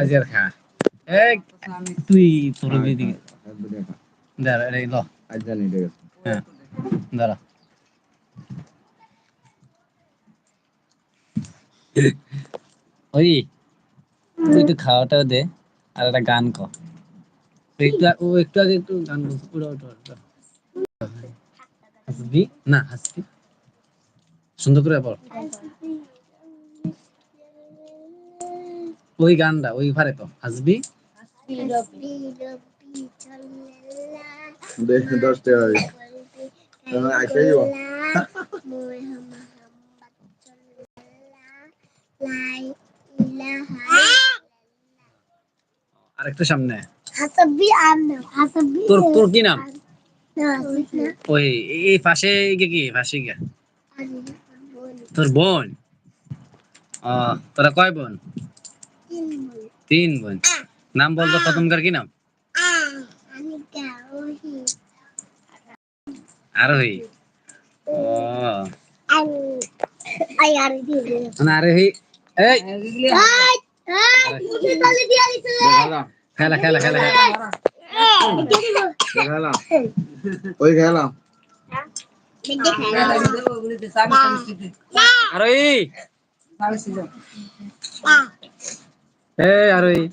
আজিয়ার খা। এই তুই তোর দিদি দাঁড়া এই ল। হ্যাঁ দাঁড়া। ওই তুই একটু খাওয়াটাও দে আর একটা গান ক। একটু ও একটু আগে একটু গান বলছে। পুরো হাসবি? না হাসবি। সুন্দর করে বল। ওই গানটা ওই ঘরে তো হাসবি। আরেকটু সামনে। তোর তোর কি নাম? ওই এই পাশে গে কি? পাশে গে তোর বোন? তোরা কয় বোন? তিন বোন নাম বলতো প্রথমকার কি নাম? আরোহী। ও। মানে আরোহী। এই। খেলা খেলা খেলা খেলা। ওই খেলাম আরোহী। এই আরোহী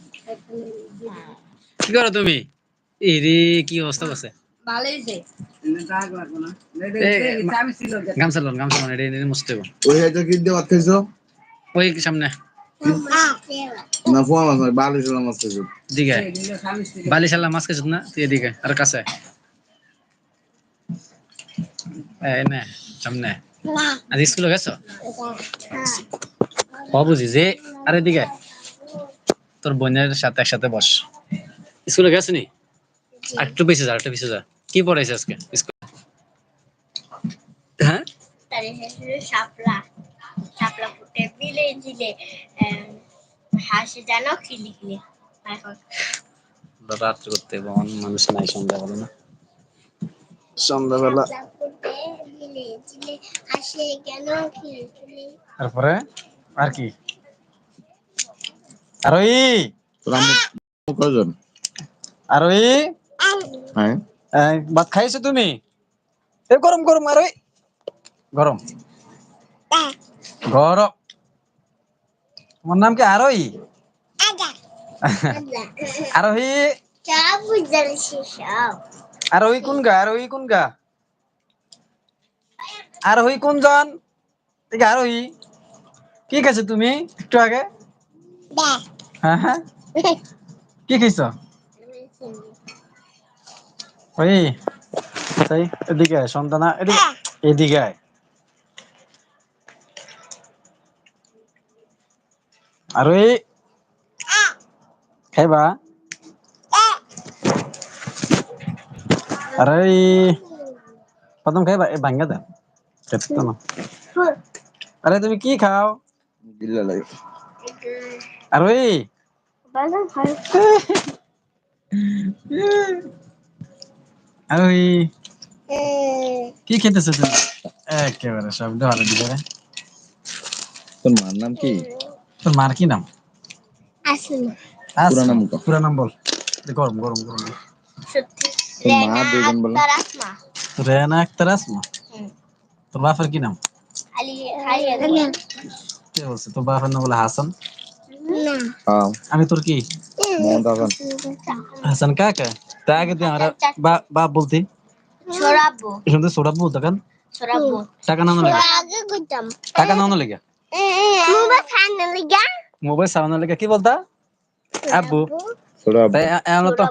কি করো তুমি? ইরি কি অবস্থা করছে? গামছা লোন গামছা লোন এটা ওই কি দিয়ে ভাত খাইছো ওই সামনে? না মাছ খাইছো দিকে বালিশাল্লা মাছ খাইছত না? তুই এদিকে আর কাছে। এই নে সামনে। আজ স্কুলে গেছো? ও বুঝি যে আরে দিকে তোর বোনের সাথে একসাথে বস। স্কুলে গেছ নি? আর একটু পিছিয়ে যা একটু পিছিয়ে যা। কি পড়াইছে আজকে? স্কুলে হ্যাঁ? শাপলা। শাপলা ফুটে বিলে দিলে হাসি জানো খিলি খিলি এখন করতে বন মানুষ নাই সন্ধ্যাবেলা না। সন্ধ্যাবেলা তারপরে? আর কি? তোর আম্মু হ্যাঁ। ভাত খাইছো তুমি? এ গরম গরম আর ওই? গরম। গরম। তোমার নাম কি? আরোহী আগা আরোহী আরোহী কোন গা? আরোহী কোন গা? আরোহী কোন জন আরোহী কি খাইছো তুমি? একটু আগে? হ্যাঁ হ্যাঁ। কি খাইছো? ওই তাই এদিকে আয়, সন্তানা এদিকে এদিকে আয়। আর ওই খাইবা? আরে এই প্রথম খাইবা এ ভাঙ্গা দেন খেতে না। আরে তুমি কি খাও? আর ভালো আর ওই কি খেতেছো তুমি? একেবারে সব ভালো দিকে রে। তোর মার নাম কি? তোর মার কি নাম? আসুন পুরা নাম। পুরা নাম বল। গরম গরম গরম রেনা। আক্তার আসমা। রেনা আক্তার আসমা। তোর বাপের কি নাম? আলি হারিয়ে কে বলছে? তোর বাপের নাম বলে হাসান। আমি তোর কি? হাসান। হাসান কাকা? তা আগে তুই আমার বাপ বলতি। ছড়াবো। শুনতে বলতো কেন টাকা নাও লেগে। টাকা নাও লেগে। মোবাইল খান লিগা। লেগে। কি বলতা? আব্বু। তাই আমরা তো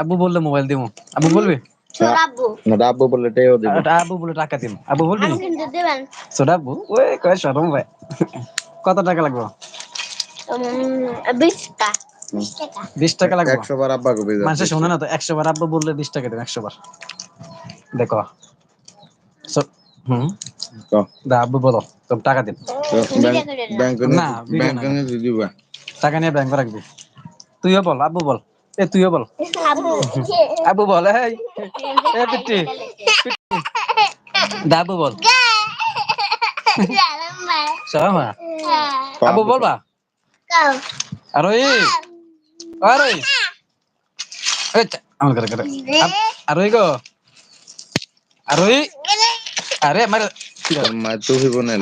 আব্বু বললে মোবাইল দিব আব্বু বলবি? ছড়াবো। বললে টেও দিবে আব্বু বলে টাকা দিব আব্বু বলবি? ওই কয় ভাই। কত টাকা লাগবে? বিশ টাকা লাগবে। একশো বার আব্বা কবি মানুষের শোনে না তো একশো বার আব্বু বললে বিশ টাকা দেবে একশো বার দেখো হুম? দা আব্বু বলো তোর টাকা দিন। ব্যাংক না, ব্যাংক না। দিবা। টাকা নিয়ে ব্যাংকে রাখবি। তুইও বল আব্বু বল। এ তুইও বল। আবু আব্বু বল এই। এ পিটি দা আব্বু বল। ভাই সালামা আব্বু বলবা? কাও আর ওই আর ওই এই চা, আমার করে করে আর- আর ওই গো। আর আরে মারে তোর মা তুই বোনের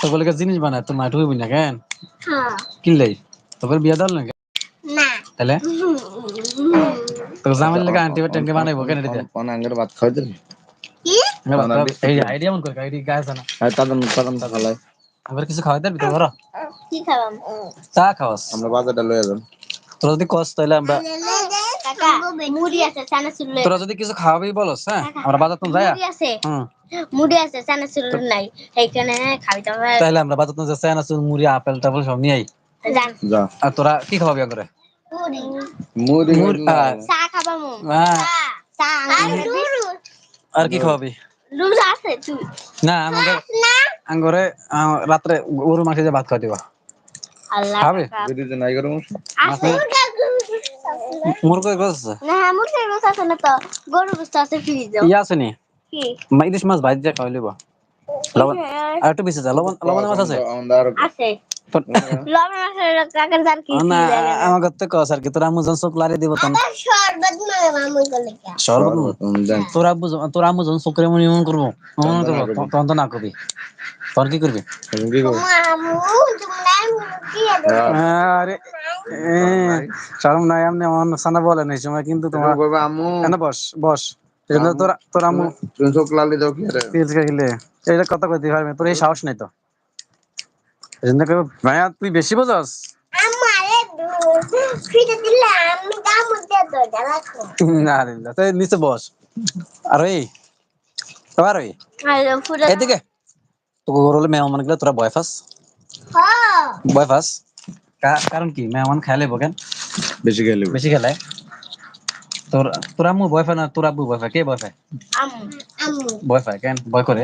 তো বলে জিনিস বানায় তোর মাঠু হইবি না কেন? হ্যাঁ। কিনলেই তোর বিয়া দল না? না। তাহলে? তো জামাই লাগে আন্টি বা ট্যাঙ্কে বানাইবো কেন এটা কোন আঙ্গের ভাত খাইতে কি? এই আইডিয়া মন করে আইডিয়া গাছ না। তাদের উৎপাদন খালাই। আবার কিছু খাওয়াই দেবি তো বড় কি খাবাম চা খাওয়াস। আমরা বাজারটা লয়ে যান তোরা যদি কস তাহলে আমরা মুড়ি আছে চানাচুর লই তোরা যদি কিছু খাওয়াবি বলস হ্যাঁ? আমরা বাজার তো যাই। মুড়ি আছে। হুম। মুড়ি আছে চানাচুর নাই। এইখানে তাহলে আমরা বাজার তো না শুধু মুড়ি আপেল টাপেল সব নিয়ে আই। যা। আর তোরা কি খাওয়াবি করে মুড়ি। মুড়ি আর- চা খাবামু হ্যাঁ, চা। আর কি খাওয়াবি? আছে তুই। না আমাদের না। আঙ্গরে রাতে রাত্রে গরু মাংস যে ভাত খাওয়া দিবা খাবে? যদি যে নাই গরু আছে মুরগো গোস না? মুরগি আছে? না তো। গরু আছে ফ্রিজে ইয়া আছে নি? কি? মাছ ভাজি লিবা লবণ আর একটু বেশি যা লবণ লবণ মাছ আছে? আছে। কস আর কি তোর যখন চোখ লারি দিব তখন শরবত মানে মামু গলে কে শরবত? দেন তোর আব্বু তোর আম্মু যখন চোখের মনে মন করব মন করব? তখন তো না করবি তখন কি করবি? তুমি কি করো মামু তোমরা কি আছে আরে এ, শরম নাই আমনে অন সানা বলে নাই সময় কিন্তু তোমার বস বস। তোর তোর আম্মু চোখ লালি দাও কি রে? তেল কথা কইতে পারবে তোর এই সাহস নাই তো। এই জন্য কইবো তুই বেশি বোঝাস? না রে না, নিচে বস। আর এই আর এই এদিকে। তোকে গরলে মেহমান গেলে তোরা ভয় ফাস হ্যাঁ ভয় ফাস কা- কারণ কি মেহমান খাইলে বকেন বেশি গেলি বেশি খেলায় তোর তোর আম্মু ভয় পায় না? তোর আব্বু পায়? কে ভয় পায়? কেন? ভয় করে?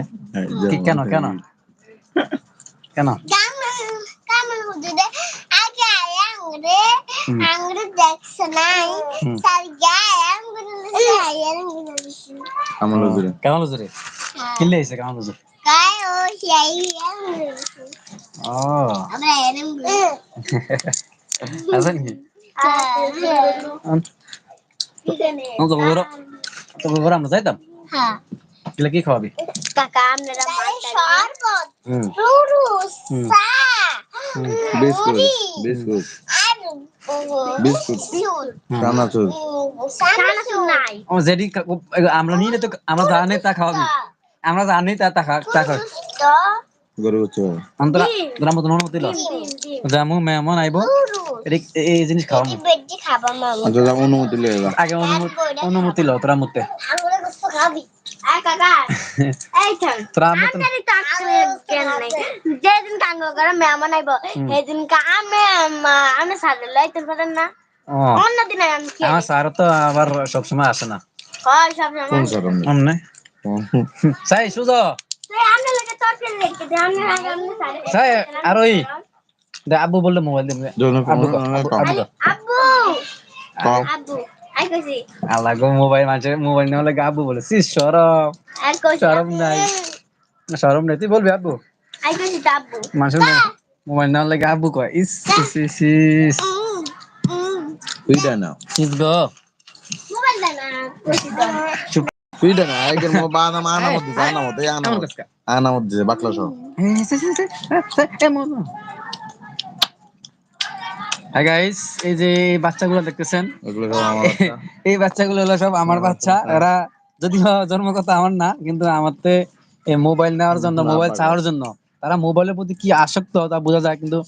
কি কেন? কেন? কেন কাম কাম হুদুদে আগে আঙ্গুরে আঙ্গুরে দেখছ নাই হুম। তার গায়ে আঙ্গুরে আঙ্গুরে আমার লজরে কেমন লুজু রে কিনলে এসে কেমন লুজু গায়ে ও সেই আঙ্গুরে ও আমরা এরম আছে নাকি আম, ও তো বড় তো বড় আমরা যাইতাম হ্যাঁ গেলে কি খাওয়াবি কাকা আপনারা শরবত হুম চা বিস্কুট বিস্কুট বিস্কুট চানাচুর চানাচুর নাই ও যেদি কা- ও- আমরা নিলে তো আমরা জানি তা খাওয়াবি আমরা জানি তা তা খা- তা খাওয়াবি তো গরু হচ্ছে অন্তরা তোরা মতন অনুমতি ল যামু মেহমান আইব। এদিক এ- এই জিনিস খাওয়ামু বেডি আচ্ছা অনুমতি লয়ে আগে অনুমতি অনুমতি ল তোরা মতে খাবি। যেদিন কাঙ্গ করে আইব সেদিন আমি আমি লাইতে পারেন না। ও। অন্য দিন আমি আমার স্যার তো আবার সবসময় আসে না। সাই সুজো সাই আর ওই আব্বু বললে মোবাইল দিবে। আব্বু। আই কইছি আল্লাহ গো মোবাইল মাঝে মোবাইল নেওয়া লাগে আব্বু বলে সিস সরম আই কইছি শরম নাই সরম নাই তুই বলবি আব্বু আই কইছি আব্বু মানুষের মোবাইল নেওয়া লাগে আব্বু কয় ইস ইস ইস ইস তুই দে না Mm, ইস গো মোবাইল দে না কইছি চুপ তুই না আইকের মো বানা মানা মধ্যে জানা মধ্যে আনা মধ্যে আনা মধ্যে বাকলা সহ হাই গাইস এই যে বাচ্চাগুলো দেখতেছেন। এই বাচ্চাগুলো হলো সব আমার বাচ্চা। এরা যদিও জন্মগত আমার না কিন্তু আমারতে এই মোবাইল নেওয়ার জন্য মোবাইল চাওয়ার জন্য। তারা মোবাইলের প্রতি কি আসক্ত তা বোঝা যায় কিন্তু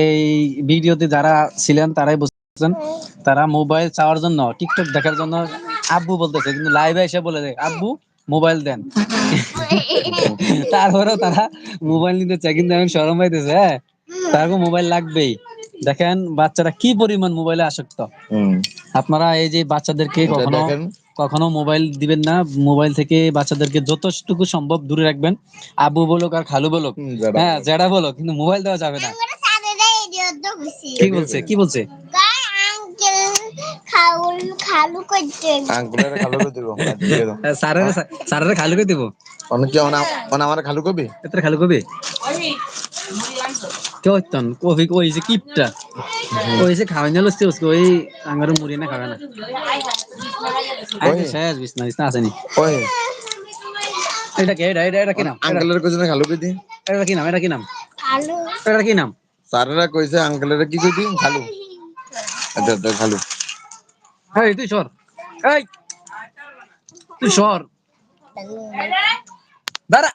এই ভিডিওতে যারা ছিলেন তারাই বুঝতেছেন। তারা মোবাইল চাওয়ার জন্য টিকটক দেখার জন্য আব্বু বলতেছে কিন্তু লাইভে এসে বলে দেয় আব্বু মোবাইল দেন। তারপরেও তারা মোবাইল নিতে চায় কিন্তু এখন সরম পাইতেছে হ্যাঁ? তারপর মোবাইল লাগবেই। দেখেন বাচ্চারা কি পরিমাণ মোবাইলে আসক্ত? আপনারা এই যে বাচ্চাদেরকে কখনো কখনো মোবাইল দিবেন না মোবাইল থেকে বাচ্চাদেরকে যতটুকু সম্ভব দূরে রাখবেন। আবু বলুক আর খালু বলুক। হ্যাঁ যেটা বলো কিন্তু মোবাইল দেওয়া যাবে না। কি বলছে? কি বলছে? খালু খালু করে দিব দিয়ে দাও। স্যারের স্যারের খালু করে দিব। অনেক কি অনা আমার খালু কবি এত খালু কবি চৈতন কফি ওই যে কিপটা ওই যে খাওয়াই না লসতে উসকে ওই আঙ্গার মুড়ি না খাবে না আই। শেষ বিছনা বিছনা আসেনি ওই এটা কি এটা এটা কি নাম আঙ্কেলের কইছে না খালু কইতি এটা কি নাম এটা কি নাম আলু এটা কি নাম স্যারেরা কইছে আঙ্কেলের কি কইতি খালু আচ্ছা আচ্ছা খালু এই তুই সর এই তুই সর দাঁড়া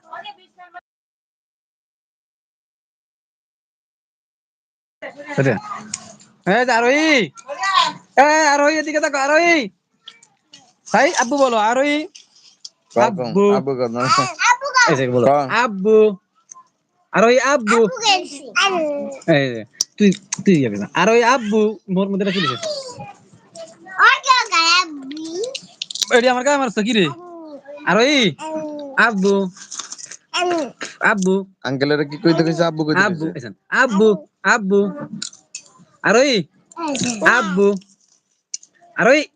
এই যে আরোহী এই আরোহী এদিকে দেখো আরোহী ভাই আব্বু বলো আরোহী কখন আব্বু। আব্বু কখন এই যে বলো কন। আব্বু আরোহী আব্বু এই যে, তুই তুই যাবি না আরোহী আব্বু মোর মধ্যে রাখি দিছে এডি আমার গায়ে মারছ কি রে আরোহী আব্বু আব্বু আঙ্কেলের কি কইতে কইছে আব্বু কইতে আব্বু কইছে Abu. Aroi. Abu. Aroi.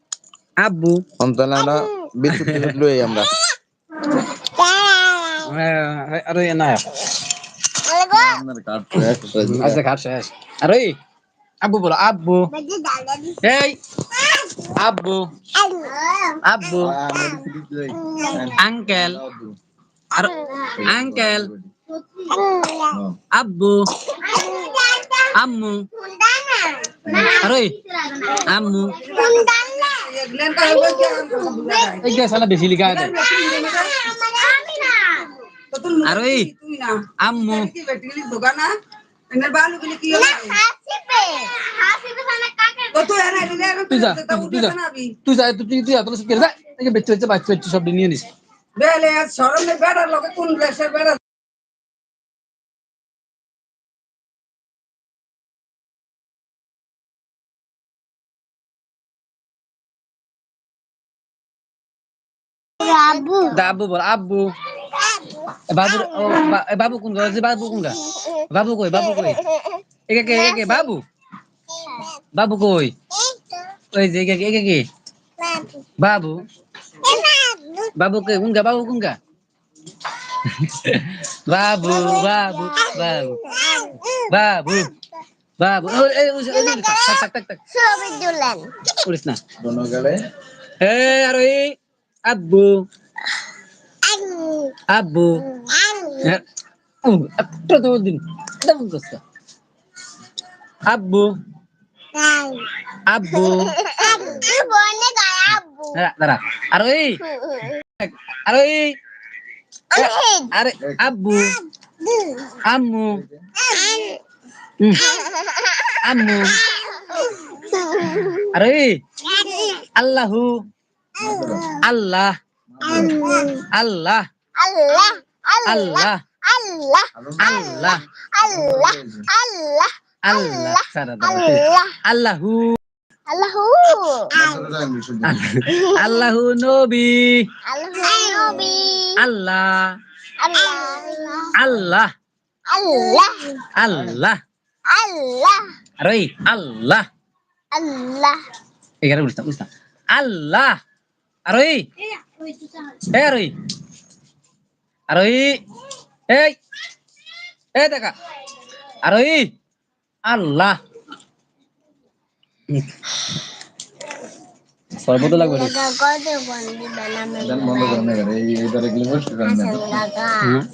Abu. Nonton anak. Bisa tidur dulu ya, Mbak. Eh, Aroi enak ya. Ada kartes. Aroi. Abu bola Abu. Hey, Abu. Abu. Angkel. Angkel. Abu. Ammu. Aroi. Ammu. Eh, salah di sini ada. Aroi. Ammu. Tuh, tuh, tuh, tuh, tuh, tuh, tuh, Eh, babu. Babu bol abu. babu, babu babu, babu, babu, babu kun babu, babu kun ga. Babu koi babu koi. Ege ke ege babu. Babu koi. Oi babu, eh, ege ege Babu. Babu. Eh, babu koi kun ga babu kun ga. babu babu babu. Babu. Babu. Oh, eh, tak tak tak tak. babu, dulan. tulis nah, Dono gale. babu, bab আব্বু আব্বু একটা তো দিন কেমন করছ আব্বু আব্বু দাঁড়া আর ওই আর ওই আরে আব্বু আম্মু আম্মু আরে আল্লাহু আল্লাহ। আল্লাহ। আল্লাহ। আল্লাহ। আল্লাহ। আল্লাহ। আল্লাহ আল্লাহ আল্লাহ আল্লাহ আল্লাহু আল্লাহু নবী। আল্লাহ। নবী আল্লাহ। আল্লাহ। আল্লাহ আল্লাহ। আল্লাহ। ওই আল্লাহ আল্লাহ এখানে বুঝতাম বুঝতাম আল্লাহ। আরোই এ আরোই আরোই এই। এ দেখা। আরোই আল্লাহ। সর্বত লাগবে।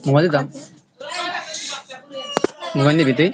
মোবাইল দাম মোবাইল দিবি তুই?